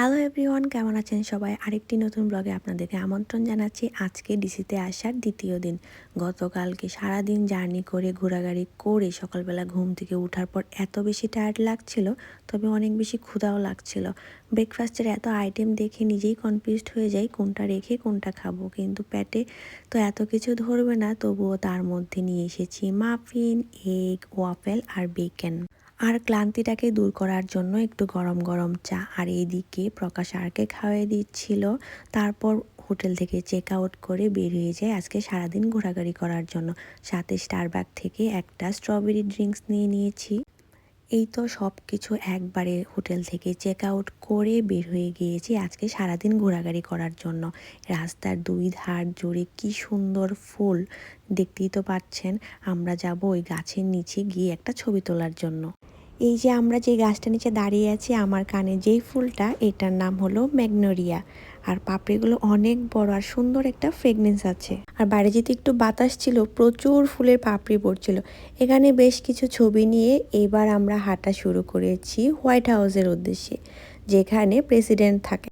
Hello everyone কেমন আছেন সবাই? আরেকটি নতুন ব্লগে আপনাদেরকে আমন্ত্রণ জানাচ্ছি। আজকে ডিসিতে আসার দ্বিতীয় দিন। গতকালকে সারাদিন জার্নি করে, ঘোরাঘুরি করে সকালবেলা ঘুম থেকে ওঠার পর এত বেশি টায়ার্ড লাগছিল, তবে অনেক বেশি ক্ষুধাও লাগছিল। ব্রেকফাস্টের এত আইটেম দেখে নিজেই কনফিউজড হয়ে যাই, কোনটা রেখে কোনটা খাব। কিন্তু প্যাটে তো এত কিছু ধরবে না, তবুও তার মধ্যে নিয়ে এসেছি মাফিন, এগ, ওয়াফেল আর বেকেন আর ক্লান্তিটাকে দূর করার জন্য একটু গরম গরম চা আর এইদিকে প্রকাশ আরকে খাওয়াই দিচ্ছিল। তারপর হোটেল থেকে চেক আউট করে বের হয়ে যায় আজকে সারাদিন ঘোরাঘুরি করার জন্য। সাথে স্টারবাক থেকে একটা স্ট্রবেরি ড্রিঙ্কস নিয়ে নিয়েছি। এই তো সব কিছু একবারে হোটেল থেকে চেক আউট করে বের হয়ে গিয়েছি আজকে সারাদিন ঘোরাঘুরি করার জন্য। রাস্তার দুই ধার জুড়ে কি সুন্দর ফুল দেখতেই তো পাচ্ছেন। আমরা যাব ওই গাছের নিচে গিয়ে একটা ছবি তোলার জন্য। এই যে আমরা যে গাছটা নিচে দাঁড়িয়ে আছি, আমার কানে যেই ফুলটা, এটার নাম হলো ম্যাগনোরিয়া। আর পাপড়িগুলো অনেক বড় আর সুন্দর একটা ফ্রেগনেন্স আছে। আর বাইরে যেতে একটু বাতাস ছিল, প্রচুর ফুলের পাপড়ি পড়ছিল। এখানে বেশ কিছু ছবি নিয়ে এবার আমরা হাঁটা শুরু করেছি হোয়াইট হাউসের উদ্দেশ্যে, যেখানে প্রেসিডেন্ট থাকে।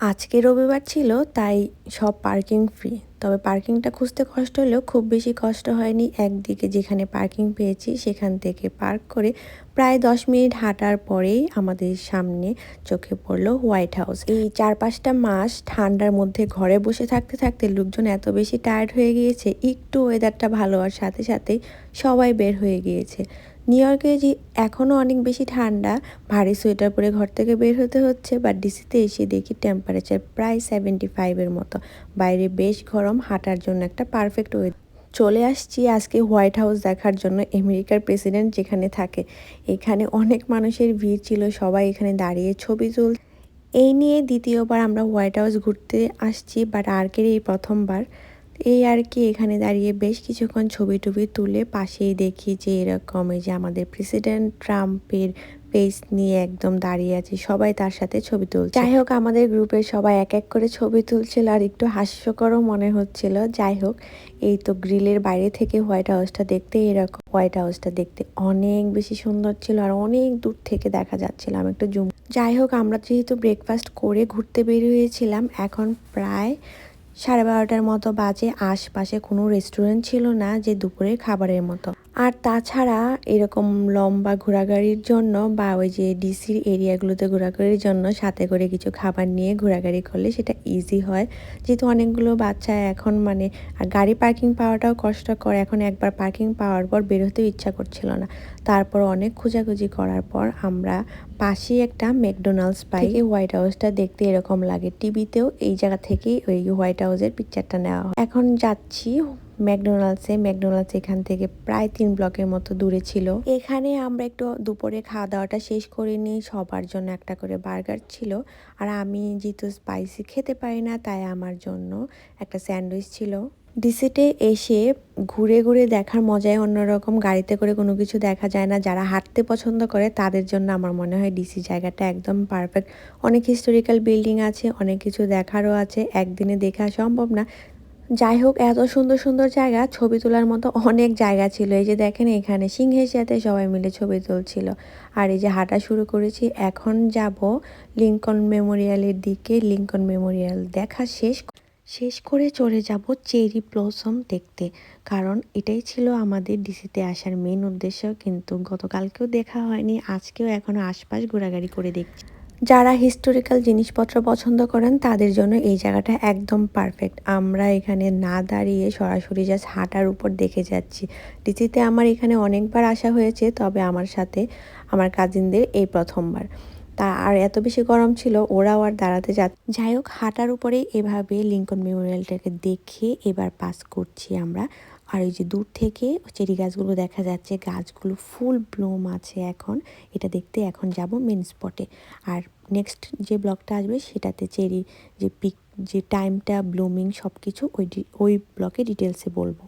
আজকে রবিবার ছিল, তাই সব পার্কিং ফ্রি তবে পার্কিংটা খুঁজতে কষ্ট হলেও খুব বেশি কষ্ট হয়নি। একদিকে যেখানে পার্কিং পেয়েছি, সেখান থেকে পার্ক করে প্রায় দশ মিনিট হাঁটার পরেই আমাদের সামনে চোখে পড়ল হোয়াইট হাউস এই চার পাঁচটা মাস ঠান্ডার মধ্যে ঘরে বসে থাকতে থাকতে লোকজন এত বেশি টায়ার্ড হয়ে গিয়েছে, একটু ওয়েদারটা ভালো আর সাথে সাথেই সবাই বের হয়ে গিয়েছে। নিউ ইয়র্কে যে এখনও অনেক বেশি ঠান্ডা, ভারী সোয়েটার পরে ঘর থেকে বের হতে হচ্ছে বা ডিসিতে এসে দেখি টেম্পারেচার প্রায় সেভেন্টি ফাইভের মতো। বাইরে বেশ গরম, হাঁটার জন্য একটা পারফেক্ট ওয়েদার চলে আসছি আজকে হোয়াইট হাউস দেখার জন্য আমেরিকার প্রেসিডেন্ট যেখানে থাকে। এখানে অনেক মানুষের ভিড় ছিল, সবাই এখানে দাঁড়িয়ে ছবি তুল এই নিয়ে দ্বিতীয়বার আমরা হোয়াইট হাউস ঘুরতে আসছি বাট আর্কের এই প্রথমবার? এই আর কি, এখানে দাঁড়িয়ে বেশ কিছুক্ষণ ছবি টবি তুলে পাশেই দেখি যে এরকম এই যে আমাদের প্রেসিডেন্ট ট্রাম্পের পেজ নিয়ে একদম দাঁড়িয়ে আছে, সবাই তার সাথে ছবি তুলছে। যাই হোক, আমাদের গ্রুপের সবাই এক এক করে ছবি তুলছিল আর একটু হাস্যকরও মনে হচ্ছিল। যাই হোক, এই তো গ্রিলের বাইরে থেকে হোয়াইট হাউসটা দেখতে এরকম হোয়াইট হাউসটা দেখতে অনেক বেশি সুন্দর ছিল আর অনেক দূর থেকে দেখা যাচ্ছিল আমি একটু জুম যাই হোক, আমরা যেহেতু ব্রেকফাস্ট করে ঘুরতে বেরিয়েছিলাম এখন প্রায় সাড়ে বারোটার মতো বাজে আশপাশে কোনো রেস্টুরেন্ট ছিল না যে দুপুরের খাবারের মতো। আর তাছাড়া এরকম লম্বা ঘোরাঘুরির জন্য বা ওই যে ডিসির এরিয়াগুলোতে ঘোরাঘুরির জন্য সাথে করে কিছু খাবার নিয়ে ঘোরাঘুরি করলে সেটা ইজি হয়। যেহেতু অনেকগুলো বাচ্চা এখন মানে আর গাড়ি পার্কিং পাওয়াটাও কষ্টকর। এখন একবার পার্কিং পাওয়ার পর বেরোতেও ইচ্ছা করছিল না। তারপর অনেক খোঁজাখুঁজি করার পর আমরা পাশেই একটা ম্যাকডোনাল্ডস পাই। এই হোয়াইট হাউসটা দেখতে এরকম লাগে। টিভিতেও এই জায়গা থেকেই ওই হোয়াইট হাউসের পিকচারটা নেওয়া হয়। এখন যাচ্ছি ম্যাকডোনাল্ডসে, ম্যাকডোনাল্ডস এখান থেকে প্রায় তিন ব্লকের মতো দূরে ছিল। এখানে আমরা একটু দুপুরে খাওয়া দাওয়াটা শেষ করে নিই, সবার জন্য একটা করে বার্গার ছিল। আর আমি যেহেতু স্পাইসি খেতে পারি না, তাই আমার জন্য একটা স্যান্ডউইচ ছিল। ডিসিটে এসে ঘুরে ঘুরে দেখার মজাই অন্যরকম। গাড়িতে করে কোনো কিছু দেখা যায় না। যারা হাঁটতে পছন্দ করে, তাদের জন্য আমার মনে হয় ডিসি জায়গাটা একদম পারফেক্ট। অনেক হিস্টোরিক্যাল বিল্ডিং আছে, অনেক কিছু দেখারও আছে। একদিনে দেখা সম্ভব না। যাই হোক, এত সুন্দর সুন্দর জায়গা, ছবি তোলার মতো অনেক জায়গা ছিল। এই যে দেখেন, এখানে সিংহের সাথে সবাই মিলে ছবি তুলছিল। আর এই যে হাঁটা শুরু করেছি, এখন যাব লিঙ্কন মেমোরিয়ালের দিকে। লিঙ্কন মেমোরিয়াল দেখা শেষ শেষ করে চলে যাব চেরি ব্লসম দেখতে। কারণ এটাই ছিল আমাদের ডিসিতে আসার মেন উদ্দেশ্য। কিন্তু গতকালকেও দেখা হয়নি, আজকেও এখনও আশপাশ ঘোরাঘুরি করে দেখছি। যারা হিস্টোরিক্যাল জিনিসপত্র পছন্দ করেন, তাদের জন্য এই জায়গাটা একদম পারফেক্ট আমরা এখানে না দাঁড়িয়ে সরাসরি জাস্ট হাঁটার উপর দেখে যাচ্ছি। ডিসিতে আমার এখানে অনেকবার আসা হয়েছে, তবে আমার সাথে আমার কাজিনদের এই প্রথমবার। তা আর এত বেশি গরম ছিল, ওরাও আর দাঁড়াতে যা যাই হোক, হাঁটার উপরে এভাবে লিঙ্কন মেমোরিয়ালটাকে দেখে এবার পাস করছি আমরা। আর এই যে দূর থেকে চেরি গাছগুলো দেখা যাচ্ছে, গাছগুলো ফুল ব্লুম আছে এখন। এটা দেখতে এখন যাব মেন স্পটে আর নেক্সট যে ব্লকটা আসবে সেটাতে চেরি যে পিক যে টাইমটা ব্লুমিং সব কিছু ওই ওই ব্লকে ডিটেলসে বলব।